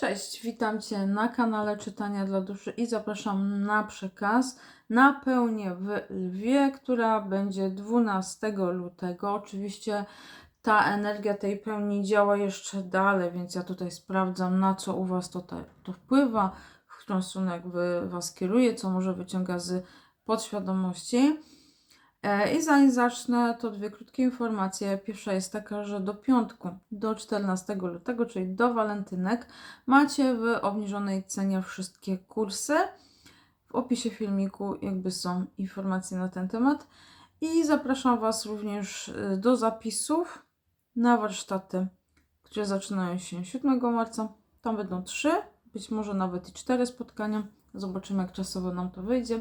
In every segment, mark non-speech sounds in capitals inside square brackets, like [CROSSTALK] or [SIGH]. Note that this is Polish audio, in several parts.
Cześć, witam Cię na kanale Czytania dla Duszy i zapraszam na przekaz na pełnię w Lwie, która będzie 12 lutego. Oczywiście ta energia tej pełni działa jeszcze dalej, więc ja tutaj sprawdzam na co u Was to, to wpływa, w którą stronę jakby Was kieruje, co może wyciąga z podświadomości. E, I zanim zacznę, to dwie krótkie informacje. Pierwsza jest taka, że do piątku, do 14 lutego, czyli do walentynek, macie w obniżonej cenie wszystkie kursy. W opisie filmiku jakby są informacje na ten temat. I zapraszam Was również y, do zapisów na warsztaty, które zaczynają się 7 marca. Tam będą trzy, być może nawet i cztery spotkania. Zobaczymy, jak czasowo nam to wyjdzie.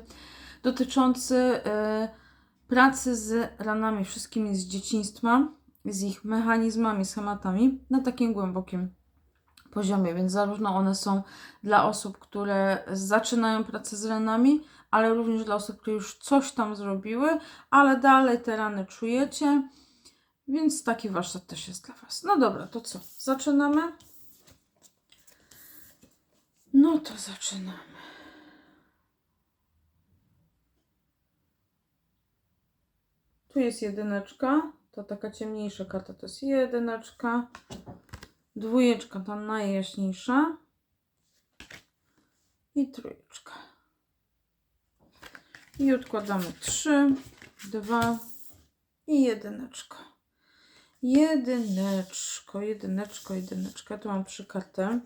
Dotyczący y, pracy z ranami wszystkimi z dzieciństwa, z ich mechanizmami, schematami na takim głębokim poziomie, więc zarówno one są dla osób, które zaczynają pracę z ranami, ale również dla osób, które już coś tam zrobiły, ale dalej te rany czujecie, więc taki warsztat też jest dla Was. No dobra, to co? Zaczynamy? No to zaczynamy. Tu jest jedyneczka, to taka ciemniejsza karta to jest jedyneczka. Dwójeczka ta najjaśniejsza. I trójeczka. I odkładamy trzy, dwa i jedyneczko. Jedyneczko, jedyneczko. Ja tu mam trzy karty.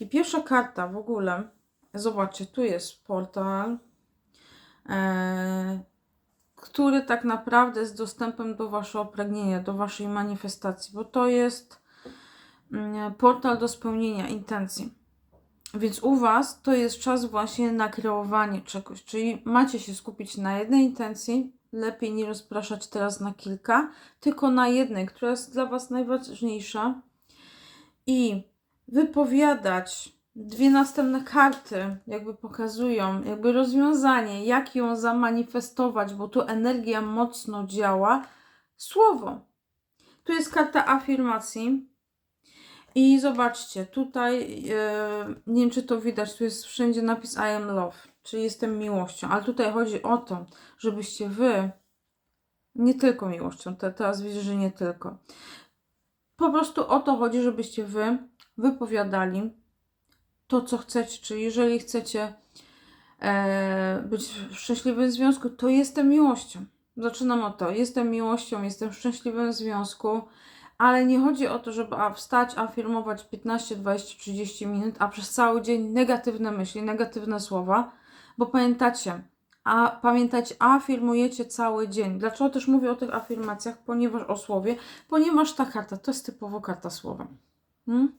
I pierwsza karta w ogóle, zobaczcie, tu jest portal. Eee, który tak naprawdę jest dostępem do Waszego pragnienia, do Waszej manifestacji, bo to jest mm, portal do spełnienia intencji. Więc u Was to jest czas właśnie na kreowanie czegoś, czyli macie się skupić na jednej intencji, lepiej nie rozpraszać teraz na kilka, tylko na jednej, która jest dla Was najważniejsza i wypowiadać dwie następne karty, jakby pokazują, jakby rozwiązanie, jak ją zamanifestować, bo tu energia mocno działa. Słowo. Tu jest karta afirmacji. I zobaczcie, tutaj, e, nie wiem czy to widać, tu jest wszędzie napis I am love, czyli jestem miłością, ale tutaj chodzi o to, żebyście wy, nie tylko miłością, te, teraz widzę, że nie tylko, po prostu o to chodzi, żebyście wy wypowiadali to, co chcecie. Czyli jeżeli chcecie e, być w szczęśliwym związku, to jestem miłością. Zaczynam od to. Jestem miłością, jestem w szczęśliwym związku, ale nie chodzi o to, żeby wstać, afirmować 15, 20, 30 minut, a przez cały dzień negatywne myśli, negatywne słowa, bo pamiętacie, a pamiętajcie, afirmujecie cały dzień. Dlaczego też mówię o tych afirmacjach? Ponieważ o słowie, ponieważ ta karta to jest typowo karta słowa. Hmm?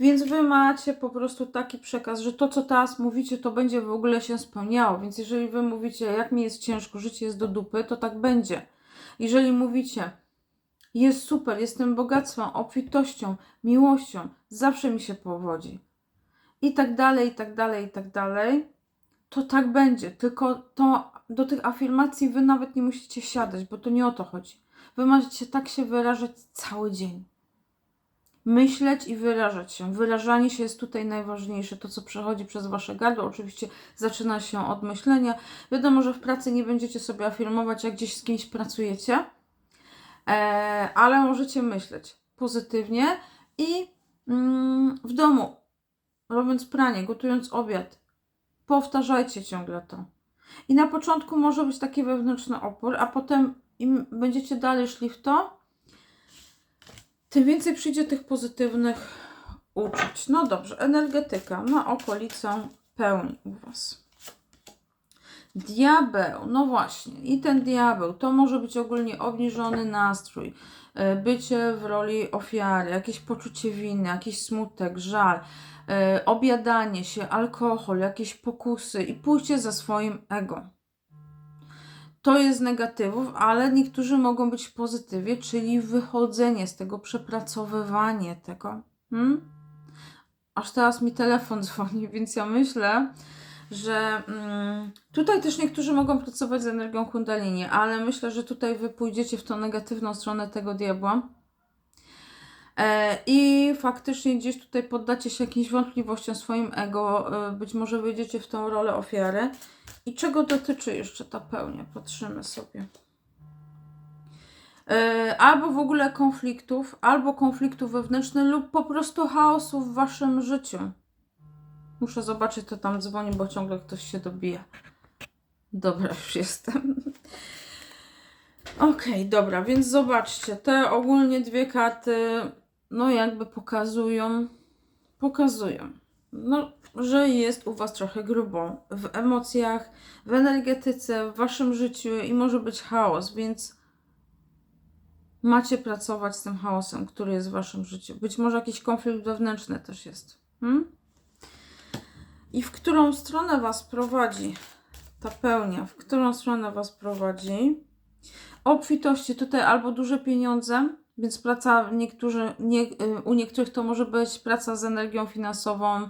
Więc wy macie po prostu taki przekaz, że to, co teraz mówicie, to będzie w ogóle się spełniało. Więc jeżeli wy mówicie, jak mi jest ciężko, życie jest do dupy, to tak będzie. Jeżeli mówicie, jest super, jestem bogactwem, obfitością, miłością, zawsze mi się powodzi. I tak dalej, i tak dalej, i tak dalej, to tak będzie. Tylko to do tych afirmacji wy nawet nie musicie siadać, bo to nie o to chodzi. Wy macie tak się wyrażać cały dzień myśleć i wyrażać się. Wyrażanie się jest tutaj najważniejsze. To, co przechodzi przez wasze gardło, oczywiście zaczyna się od myślenia. Wiadomo, że w pracy nie będziecie sobie afirmować, jak gdzieś z kimś pracujecie, e, ale możecie myśleć pozytywnie i mm, w domu, robiąc pranie, gotując obiad, powtarzajcie ciągle to. I na początku może być taki wewnętrzny opór, a potem im będziecie dalej szli w to, tym więcej przyjdzie tych pozytywnych uczuć. No dobrze, energetyka na okolicę pełni u Was. Diabeł, no właśnie, i ten diabeł to może być ogólnie obniżony nastrój, e, bycie w roli ofiary, jakieś poczucie winy, jakiś smutek, żal, e, obiadanie się, alkohol, jakieś pokusy i pójście za swoim ego to jest negatywów, ale niektórzy mogą być w pozytywie, czyli wychodzenie z tego, przepracowywanie tego. Hmm? Aż teraz mi telefon [LAUGHS] dzwoni, więc ja myślę, że mm, tutaj też niektórzy mogą pracować z energią kundalini, ale myślę, że tutaj wy pójdziecie w tą negatywną stronę tego diabła. E, I faktycznie gdzieś tutaj poddacie się jakimś wątpliwościom swoim ego, e, być może wyjdziecie w tą rolę ofiary. I czego dotyczy jeszcze ta pełnia? Patrzymy sobie. E, Albo w ogóle konfliktów, albo konfliktów wewnętrznych, lub po prostu chaosu w waszym życiu. Muszę zobaczyć, to tam dzwoni, bo ciągle ktoś się dobija. Dobra, już jestem. Okej, dobra, więc zobaczcie, te ogólnie dwie karty, no jakby pokazują, pokazują, no, że jest u Was trochę grubo w emocjach, w energetyce, w Waszym życiu i może być chaos, więc macie pracować z tym chaosem, który jest w Waszym życiu. Być może jakiś konflikt wewnętrzny też jest. Hmm? I w którą stronę Was prowadzi ta pełnia? W którą stronę Was prowadzi? obfitości tutaj albo duże pieniądze, więc praca niektórzy, nie, y, u niektórych to może być praca z energią finansową, y,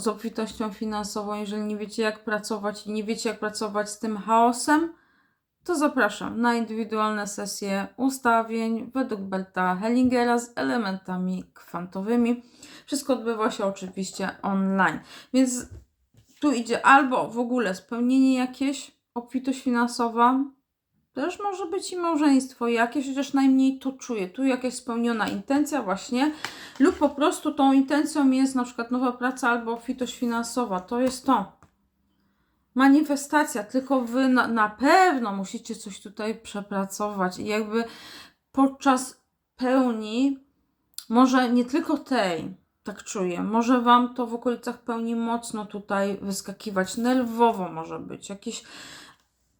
z obfitością finansową. Jeżeli nie wiecie jak pracować i nie wiecie jak pracować z tym chaosem, to zapraszam na indywidualne sesje ustawień według Berta Hellingera z elementami kwantowymi. Wszystko odbywa się oczywiście online. Więc tu idzie albo w ogóle spełnienie jakieś, obfitość finansowa, też może być i małżeństwo jakieś, chociaż najmniej to czuję. Tu jakaś spełniona intencja właśnie, lub po prostu tą intencją jest na przykład nowa praca albo obfitość finansowa. To jest to. Manifestacja, tylko wy na, na pewno musicie coś tutaj przepracować i jakby podczas pełni, może nie tylko tej, tak czuję, może wam to w okolicach pełni mocno tutaj wyskakiwać, nerwowo może być, jakieś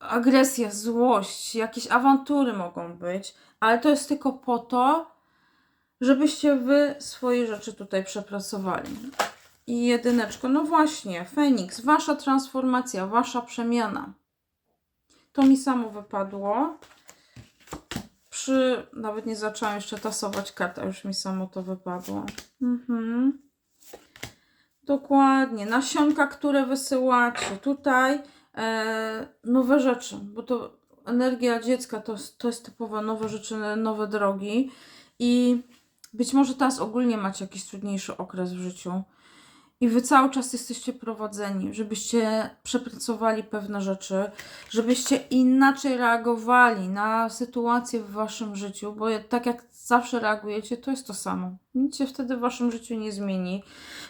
agresja, złość, jakieś awantury mogą być, ale to jest tylko po to, żebyście wy swoje rzeczy tutaj przepracowali. I jedyneczko, no właśnie, Feniks, wasza transformacja, wasza przemiana. To mi samo wypadło. Przy, nawet nie zaczęłam jeszcze tasować kart, a już mi samo to wypadło. Mhm. Dokładnie, nasionka, które wysyłacie. Tutaj nowe rzeczy, bo to energia dziecka to, to jest typowa nowe rzeczy, nowe drogi i być może teraz ogólnie macie jakiś trudniejszy okres w życiu i wy cały czas jesteście prowadzeni, żebyście przepracowali pewne rzeczy, żebyście inaczej reagowali na sytuacje w waszym życiu, bo tak jak zawsze reagujecie, to jest to samo. Nic się wtedy w waszym życiu nie zmieni.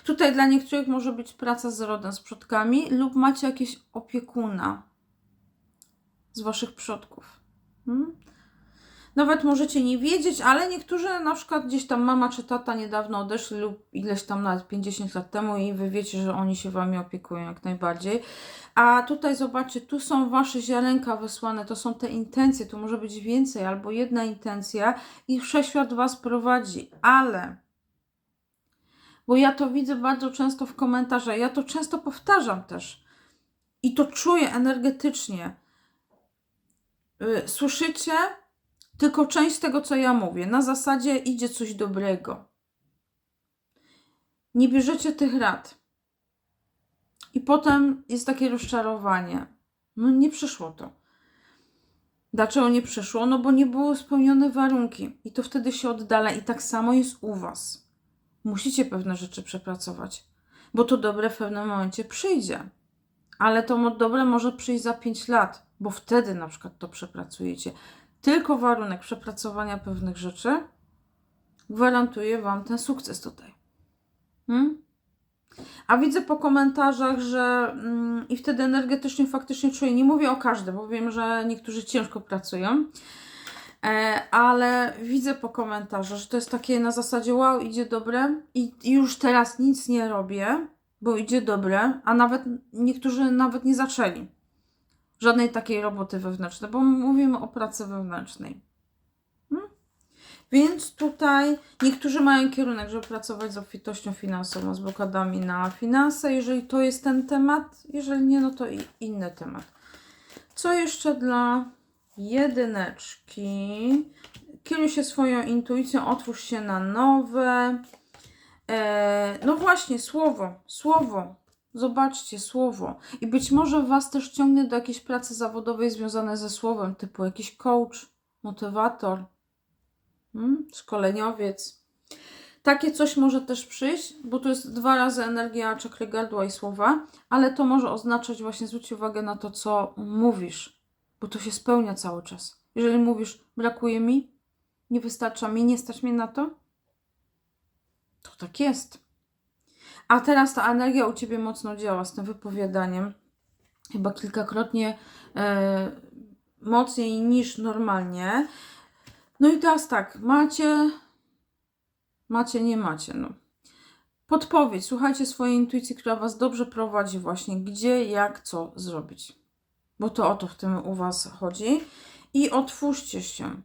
Tutaj dla niektórych może być praca z rodem, z przodkami, lub macie jakieś opiekuna z waszych przodków. Hmm? Nawet możecie nie wiedzieć, ale niektórzy na przykład gdzieś tam mama czy tata niedawno odeszli lub ileś tam nawet 50 lat temu i wy wiecie, że oni się wami opiekują jak najbardziej. A tutaj zobaczcie, tu są wasze ziarenka wysłane, to są te intencje, tu może być więcej albo jedna intencja i wszechświat was prowadzi, ale bo ja to widzę bardzo często w komentarzach, ja to często powtarzam też i to czuję energetycznie. Yy, Słyszycie? Tylko część tego, co ja mówię. Na zasadzie idzie coś dobrego. Nie bierzecie tych rad. I potem jest takie rozczarowanie. No nie przyszło to. Dlaczego nie przyszło? No bo nie były spełnione warunki. I to wtedy się oddala. I tak samo jest u Was. Musicie pewne rzeczy przepracować. Bo to dobre w pewnym momencie przyjdzie. Ale to dobre może przyjść za 5 lat, bo wtedy na przykład to przepracujecie tylko warunek przepracowania pewnych rzeczy gwarantuje Wam ten sukces tutaj. Hmm? A widzę po komentarzach, że mm, i wtedy energetycznie faktycznie czuję, nie mówię o każdym, bo wiem, że niektórzy ciężko pracują, e, ale widzę po komentarzach, że to jest takie na zasadzie wow, idzie dobre i, i już teraz nic nie robię, bo idzie dobre, a nawet niektórzy nawet nie zaczęli żadnej takiej roboty wewnętrznej, bo mówimy o pracy wewnętrznej. Hmm? Więc tutaj niektórzy mają kierunek, żeby pracować z obfitością finansową, z blokadami na finanse, jeżeli to jest ten temat. Jeżeli nie, no to i inny temat. Co jeszcze dla jedyneczki? Kieruj się swoją intuicją, otwórz się na nowe. Eee, no właśnie, słowo, słowo, Zobaczcie słowo. I być może Was też ciągnie do jakiejś pracy zawodowej związanej ze słowem, typu jakiś coach, motywator. mm, szkoleniowiec. Takie coś może też przyjść, bo tu jest dwa razy energia czakry gardła i słowa, ale to może oznaczać właśnie, zwróć uwagę na to, co mówisz, bo to się spełnia cały czas. Jeżeli mówisz, brakuje mi, nie wystarcza mi, nie stać mnie na to, to tak jest. A teraz ta energia u Ciebie mocno działa z tym wypowiadaniem. Chyba kilkakrotnie e, mocniej niż normalnie. No i teraz tak, macie, macie, nie macie, no. Podpowiedź, słuchajcie swojej intuicji, która Was dobrze prowadzi właśnie, gdzie, jak, co zrobić. Bo to o to w tym u Was chodzi. I otwórzcie się.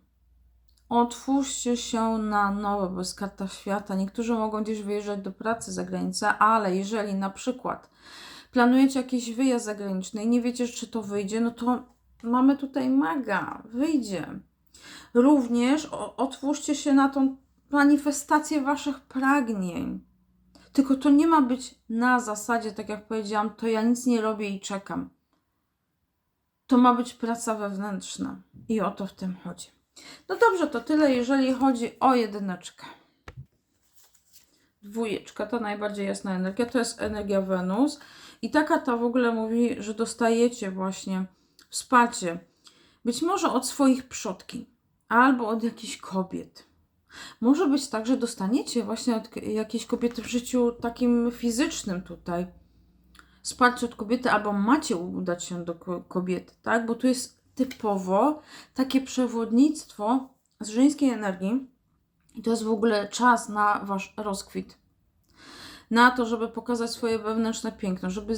Otwórzcie się na nowe, bo jest karta świata. Niektórzy mogą gdzieś wyjeżdżać do pracy za granicę, ale jeżeli na przykład planujecie jakiś wyjazd zagraniczny i nie wiecie, czy to wyjdzie, no to mamy tutaj maga, wyjdzie. Również otwórzcie się na tą manifestację waszych pragnień. Tylko to nie ma być na zasadzie, tak jak powiedziałam, to ja nic nie robię i czekam. To ma być praca wewnętrzna. I o to w tym chodzi. No dobrze, to tyle, jeżeli chodzi o jedyneczkę. Dwójeczka to najbardziej jasna energia, to jest energia Wenus. I ta karta w ogóle mówi, że dostajecie właśnie wsparcie. Być może od swoich przodki, albo od jakichś kobiet. Może być tak, że dostaniecie właśnie od jakiejś kobiety w życiu takim fizycznym tutaj. Wsparcie od kobiety, albo macie udać się do ko- kobiety, tak? Bo tu jest typowo takie przewodnictwo z żeńskiej energii. I to jest w ogóle czas na wasz rozkwit. Na to, żeby pokazać swoje wewnętrzne piękno, żeby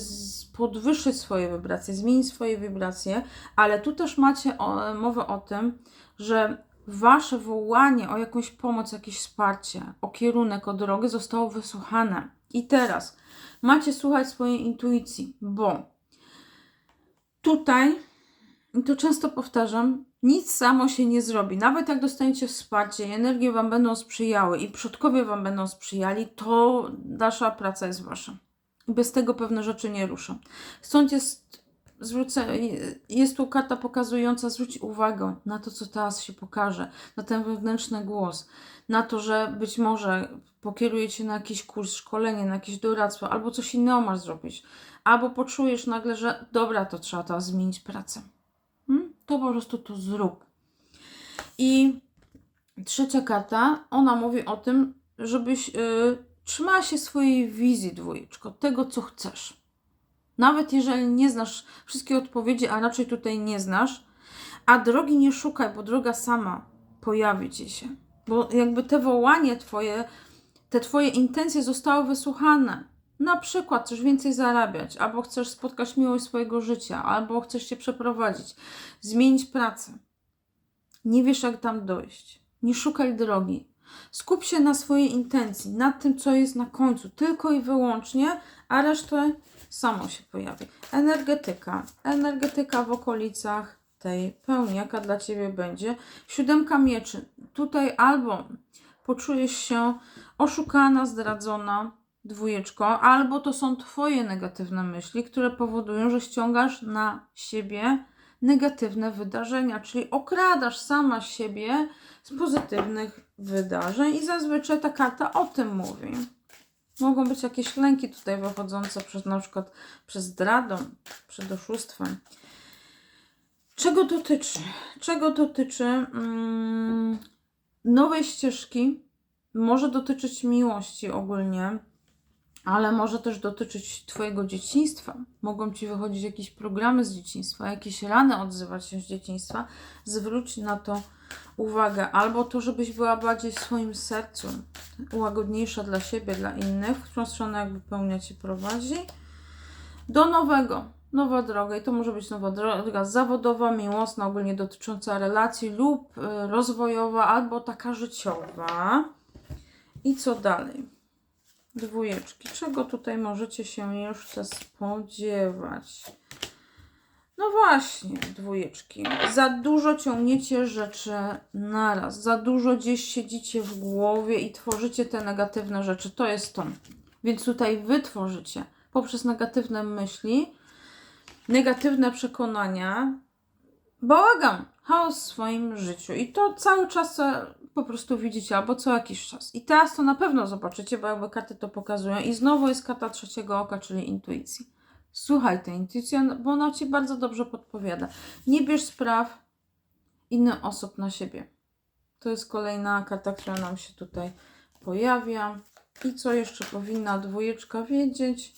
podwyższyć swoje wibracje, zmienić swoje wibracje, ale tu też macie o, mowę o tym, że wasze wołanie o jakąś pomoc, jakieś wsparcie, o kierunek, o drogę zostało wysłuchane. I teraz macie słuchać swojej intuicji, bo tutaj, i to często powtarzam, nic samo się nie zrobi. Nawet jak dostaniecie wsparcie i energie Wam będą sprzyjały i przodkowie Wam będą sprzyjali, to nasza praca jest Wasza. Bez tego pewne rzeczy nie ruszą. Stąd jest, zwrócę, jest tu karta pokazująca, zwróć uwagę na to, co teraz się pokaże, na ten wewnętrzny głos, na to, że być może pokierujecie na jakiś kurs, szkolenie, na jakieś doradztwo, albo coś innego masz zrobić, albo poczujesz nagle, że dobra, to trzeba teraz zmienić pracę. To po prostu to zrób. I trzecia karta, ona mówi o tym, żebyś y, trzymała się swojej wizji, dwójeczko, tego, co chcesz. Nawet jeżeli nie znasz wszystkich odpowiedzi, a raczej tutaj nie znasz, a drogi nie szukaj, bo droga sama pojawi ci się. Bo jakby te wołanie twoje, te twoje intencje zostały wysłuchane. Na przykład chcesz więcej zarabiać, albo chcesz spotkać miłość swojego życia, albo chcesz się przeprowadzić, zmienić pracę. Nie wiesz, jak tam dojść. Nie szukaj drogi. Skup się na swojej intencji, na tym, co jest na końcu, tylko i wyłącznie, a resztę samo się pojawi. Energetyka. Energetyka w okolicach tej pełni, jaka dla Ciebie będzie. Siódemka mieczy. Tutaj albo poczujesz się oszukana, zdradzona, dwójeczko, albo to są Twoje negatywne myśli, które powodują, że ściągasz na siebie negatywne wydarzenia, czyli okradasz sama siebie z pozytywnych wydarzeń i zazwyczaj ta karta o tym mówi. Mogą być jakieś lęki tutaj wychodzące przez na przykład przez zdradą, przed oszustwem. Czego dotyczy? Czego dotyczy mm, nowej ścieżki? Może dotyczyć miłości ogólnie, ale może też dotyczyć Twojego dzieciństwa. Mogą Ci wychodzić jakieś programy z dzieciństwa, jakieś rany odzywać się z dzieciństwa. Zwróć na to uwagę. Albo to, żebyś była bardziej w swoim sercu, łagodniejsza dla siebie, dla innych, w którą stronę jakby pełnia Cię prowadzi. Do nowego, nowa droga. I to może być nowa droga zawodowa, miłosna, ogólnie dotycząca relacji lub y, rozwojowa, albo taka życiowa. I co dalej? Dwójeczki. Czego tutaj możecie się jeszcze spodziewać? No właśnie, dwójeczki. Za dużo ciągniecie rzeczy naraz. Za dużo gdzieś siedzicie w głowie i tworzycie te negatywne rzeczy. To jest to. Więc tutaj wy tworzycie poprzez negatywne myśli, negatywne przekonania, bałagan, chaos w swoim życiu. I to cały czas po prostu widzicie, albo co jakiś czas. I teraz to na pewno zobaczycie, bo jakby karty to pokazują. I znowu jest karta trzeciego oka, czyli intuicji. Słuchaj tej intuicji, bo ona Ci bardzo dobrze podpowiada. Nie bierz spraw innych osób na siebie. To jest kolejna karta, która nam się tutaj pojawia. I co jeszcze powinna dwójeczka wiedzieć?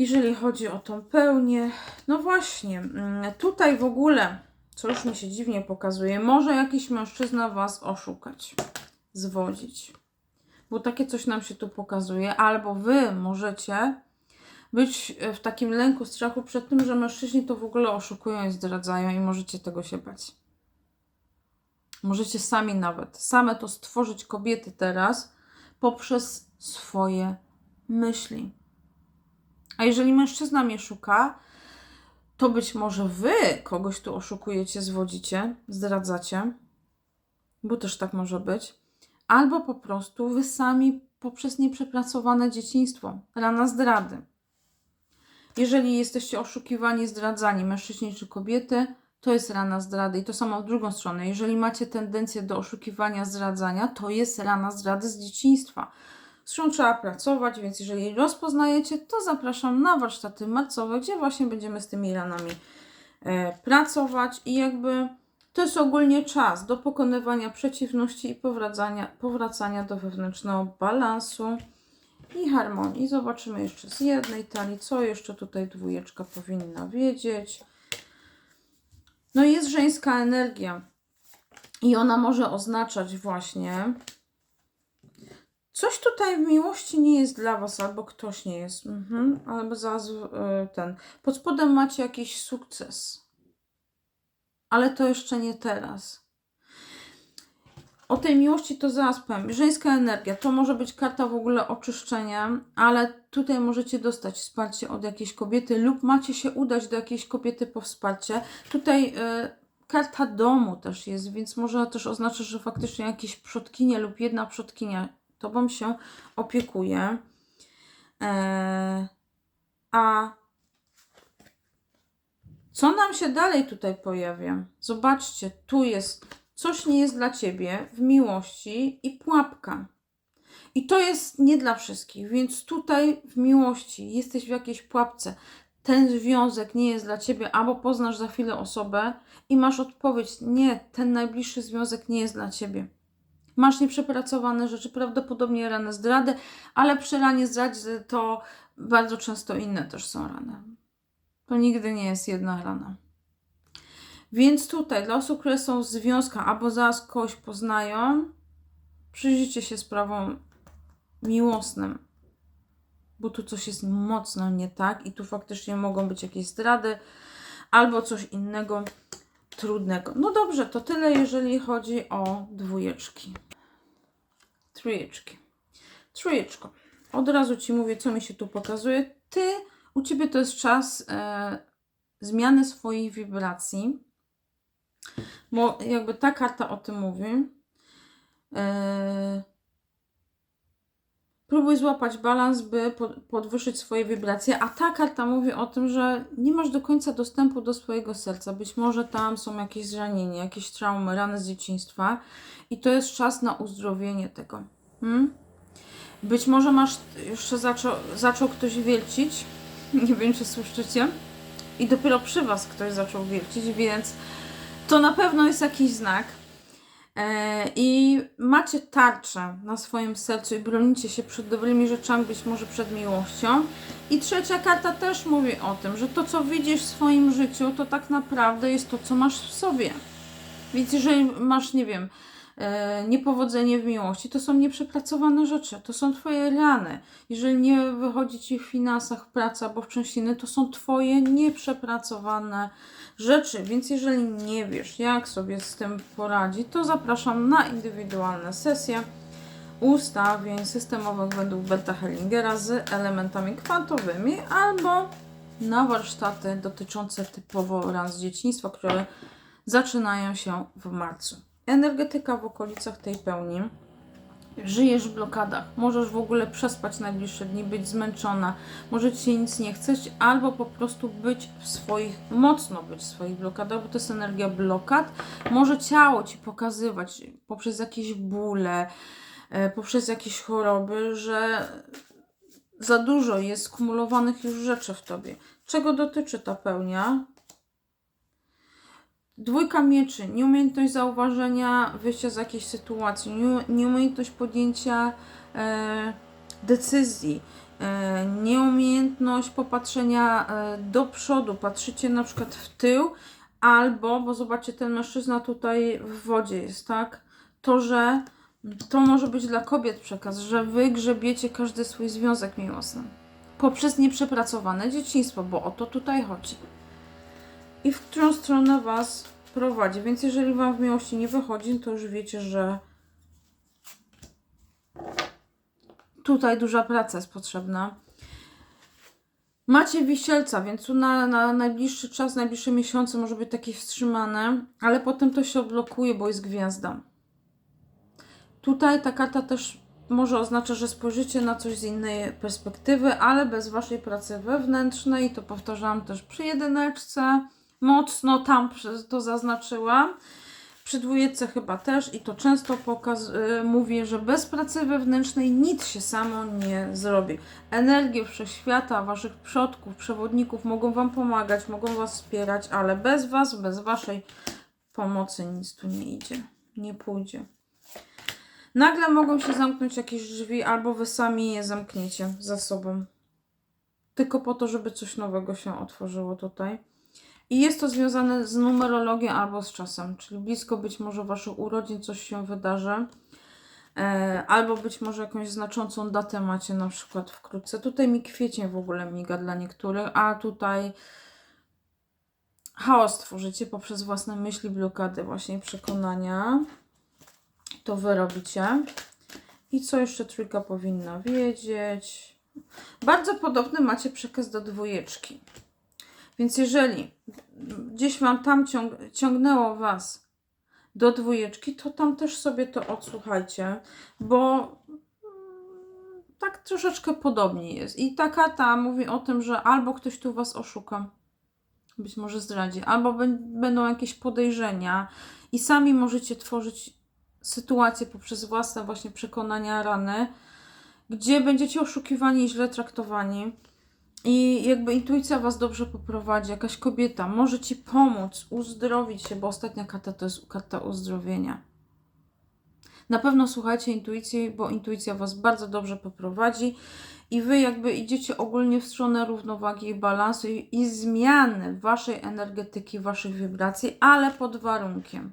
Jeżeli chodzi o tą pełnię, no właśnie, mm, tutaj w ogóle, co już mi się dziwnie pokazuje, może jakiś mężczyzna Was oszukać, zwodzić. Bo takie coś nam się tu pokazuje, albo Wy możecie być w takim lęku, strachu przed tym, że mężczyźni to w ogóle oszukują i zdradzają i możecie tego się bać. Możecie sami nawet, same to stworzyć kobiety teraz poprzez swoje myśli. A jeżeli mężczyzna mnie szuka, to być może wy kogoś tu oszukujecie, zwodzicie, zdradzacie, bo też tak może być. Albo po prostu wy sami poprzez nieprzepracowane dzieciństwo, rana zdrady. Jeżeli jesteście oszukiwani, zdradzani, mężczyźni czy kobiety, to jest rana zdrady. I to samo w drugą stronę. Jeżeli macie tendencję do oszukiwania, zdradzania, to jest rana zdrady z dzieciństwa. Z którą trzeba pracować, więc jeżeli rozpoznajecie, to zapraszam na warsztaty marcowe, gdzie właśnie będziemy z tymi ranami e, pracować i jakby to jest ogólnie czas do pokonywania przeciwności i powracania, powracania do wewnętrznego balansu i harmonii. Zobaczymy jeszcze z jednej talii, co jeszcze tutaj dwójeczka powinna wiedzieć. No jest żeńska energia i ona może oznaczać właśnie Coś tutaj w miłości nie jest dla Was, albo ktoś nie jest. Mhm. Albo zaraz y, ten. Pod spodem macie jakiś sukces. Ale to jeszcze nie teraz. O tej miłości to zaraz powiem. Żeńska energia to może być karta w ogóle oczyszczenia, ale tutaj możecie dostać wsparcie od jakiejś kobiety lub macie się udać do jakiejś kobiety po wsparcie. Tutaj y, karta domu też jest, więc może też oznaczać, że faktycznie jakieś przodkinie lub jedna przodkinia Tobą się opiekuje. A co nam się dalej tutaj pojawia? Zobaczcie, tu jest coś nie jest dla Ciebie w miłości i pułapka. I to jest nie dla wszystkich, więc tutaj w miłości jesteś w jakiejś pułapce. Ten związek nie jest dla ciebie, albo poznasz za chwilę osobę i masz odpowiedź: Nie, ten najbliższy związek nie jest dla ciebie. Masz nieprzepracowane rzeczy, prawdopodobnie rany zdrady, ale przy ranie zdrady to bardzo często inne też są rany. To nigdy nie jest jedna rana. Więc tutaj dla osób, które są w związkach albo zaraz kogoś poznają, przyjrzyjcie się sprawom miłosnym, bo tu coś jest mocno nie tak i tu faktycznie mogą być jakieś zdrady albo coś innego trudnego. No dobrze, to tyle, jeżeli chodzi o dwójeczki. Trójeczki. Trójeczko. Od razu Ci mówię, co mi się tu pokazuje. Ty, u Ciebie to jest czas e, zmiany swojej wibracji, bo jakby ta karta o tym mówi. E, próbuj złapać balans, by podwyższyć swoje wibracje, a ta karta mówi o tym, że nie masz do końca dostępu do swojego serca. Być może tam są jakieś zranienia, jakieś traumy, rany z dzieciństwa i to jest czas na uzdrowienie tego. Hmm? Być może masz, jeszcze zaczął, zaczął ktoś wiercić, [LAUGHS] nie wiem czy słyszycie, i dopiero przy Was ktoś zaczął wiercić, więc to na pewno jest jakiś znak. E, I macie tarczę na swoim sercu i bronicie się przed dobrymi rzeczami, być może przed miłością. I trzecia karta też mówi o tym, że to, co widzisz w swoim życiu, to tak naprawdę jest to, co masz w sobie. Więc jeżeli masz, nie wiem, niepowodzenie w miłości, to są nieprzepracowane rzeczy, to są Twoje rany. Jeżeli nie wychodzi Ci w finansach praca albo w czymś to są Twoje nieprzepracowane rzeczy. Więc jeżeli nie wiesz, jak sobie z tym poradzić, to zapraszam na indywidualne sesje ustawień systemowych według Beta Hellingera z elementami kwantowymi albo na warsztaty dotyczące typowo ran z dzieciństwa, które zaczynają się w marcu. Energetyka w okolicach tej pełni Żyjesz w blokadach. Możesz w ogóle przespać najbliższe dni, być zmęczona. Może ci się nic nie chcieć, albo po prostu być w swoich, mocno być w swoich blokadach, bo to jest energia blokad. Może ciało ci pokazywać poprzez jakieś bóle, e, poprzez jakieś choroby, że za dużo jest skumulowanych już rzeczy w tobie. Czego dotyczy ta pełnia? Dwójka mieczy, nieumiejętność zauważenia wyjścia z jakiejś sytuacji, nie- nieumiejętność podjęcia e, decyzji, e, nieumiejętność popatrzenia e, do przodu, patrzycie na przykład w tył, albo, bo zobaczcie, ten mężczyzna tutaj w wodzie jest, tak? To, że to może być dla kobiet przekaz, że wy grzebiecie każdy swój związek miłosny poprzez nieprzepracowane dzieciństwo, bo o to tutaj chodzi i w którą stronę Was prowadzi. Więc jeżeli Wam w miłości nie wychodzi, to już wiecie, że tutaj duża praca jest potrzebna. Macie wisielca, więc tu na, na najbliższy czas, najbliższe miesiące może być takie wstrzymane, ale potem to się odblokuje, bo jest gwiazda. Tutaj ta karta też może oznacza, że spojrzycie na coś z innej perspektywy, ale bez waszej pracy wewnętrznej. To powtarzałam też przy jedyneczce. Mocno tam to zaznaczyłam. Przy dwójce chyba też i to często pokaz, y, mówię, że bez pracy wewnętrznej nic się samo nie zrobi. Energie wszechświata, waszych przodków, przewodników mogą wam pomagać, mogą was wspierać, ale bez was, bez waszej pomocy nic tu nie idzie, nie pójdzie. Nagle mogą się zamknąć jakieś drzwi, albo wy sami je zamkniecie za sobą. Tylko po to, żeby coś nowego się otworzyło tutaj. I jest to związane z numerologią albo z czasem, czyli blisko być może waszych urodzin coś się wydarzy. E, albo być może jakąś znaczącą datę macie na przykład wkrótce. Tutaj mi kwiecień w ogóle miga dla niektórych, a tutaj chaos tworzycie poprzez własne myśli, blokady, właśnie przekonania. To wy robicie. I co jeszcze trójka powinna wiedzieć? Bardzo podobny macie przekaz do dwójeczki. Więc jeżeli gdzieś wam tam ciąg ciągnęło was do dwójeczki, to tam też sobie to odsłuchajcie, bo mm, tak troszeczkę podobnie jest. I ta karta mówi o tym, że albo ktoś tu was oszuka, być może zdradzi, albo bę- będą jakieś podejrzenia i sami możecie tworzyć sytuacje poprzez własne właśnie przekonania, rany, gdzie będziecie oszukiwani i źle traktowani. I jakby intuicja Was dobrze poprowadzi, jakaś kobieta może Ci pomóc, uzdrowić się, bo ostatnia karta to jest karta uzdrowienia. Na pewno słuchajcie intuicji, bo intuicja Was bardzo dobrze poprowadzi i Wy jakby idziecie ogólnie w stronę równowagi i balansu i, i zmiany Waszej energetyki, Waszych wibracji, ale pod warunkiem.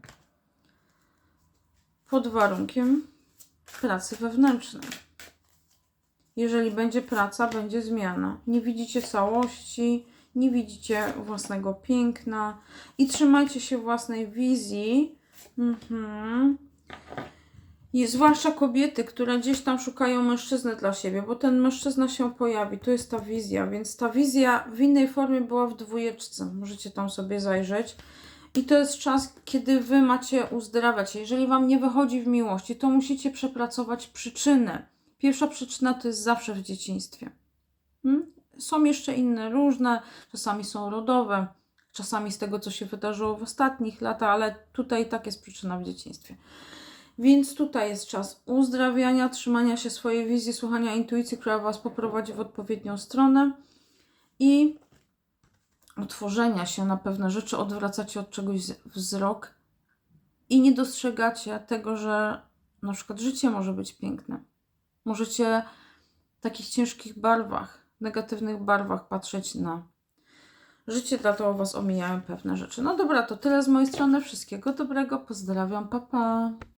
Pod warunkiem pracy wewnętrznej. Jeżeli będzie praca, będzie zmiana. Nie widzicie całości, nie widzicie własnego piękna i trzymajcie się własnej wizji. Mhm. I zwłaszcza kobiety, które gdzieś tam szukają mężczyzny dla siebie, bo ten mężczyzna się pojawi. To jest ta wizja, więc ta wizja w innej formie była w dwójeczce. Możecie tam sobie zajrzeć. I to jest czas, kiedy wy macie uzdrawiać. Jeżeli wam nie wychodzi w miłości, to musicie przepracować przyczynę. Pierwsza przyczyna to jest zawsze w dzieciństwie. Hmm? Są jeszcze inne, różne, czasami są rodowe, czasami z tego, co się wydarzyło w ostatnich latach, ale tutaj tak jest przyczyna w dzieciństwie. Więc tutaj jest czas uzdrawiania, trzymania się swojej wizji, słuchania intuicji, która Was poprowadzi w odpowiednią stronę i otworzenia się na pewne rzeczy, odwracacie od czegoś wzrok i nie dostrzegacie tego, że na przykład życie może być piękne. Możecie w takich ciężkich barwach, negatywnych barwach patrzeć na życie, dlatego Was omijają pewne rzeczy. No dobra, to tyle z mojej strony. Wszystkiego dobrego. Pozdrawiam. Pa, pa.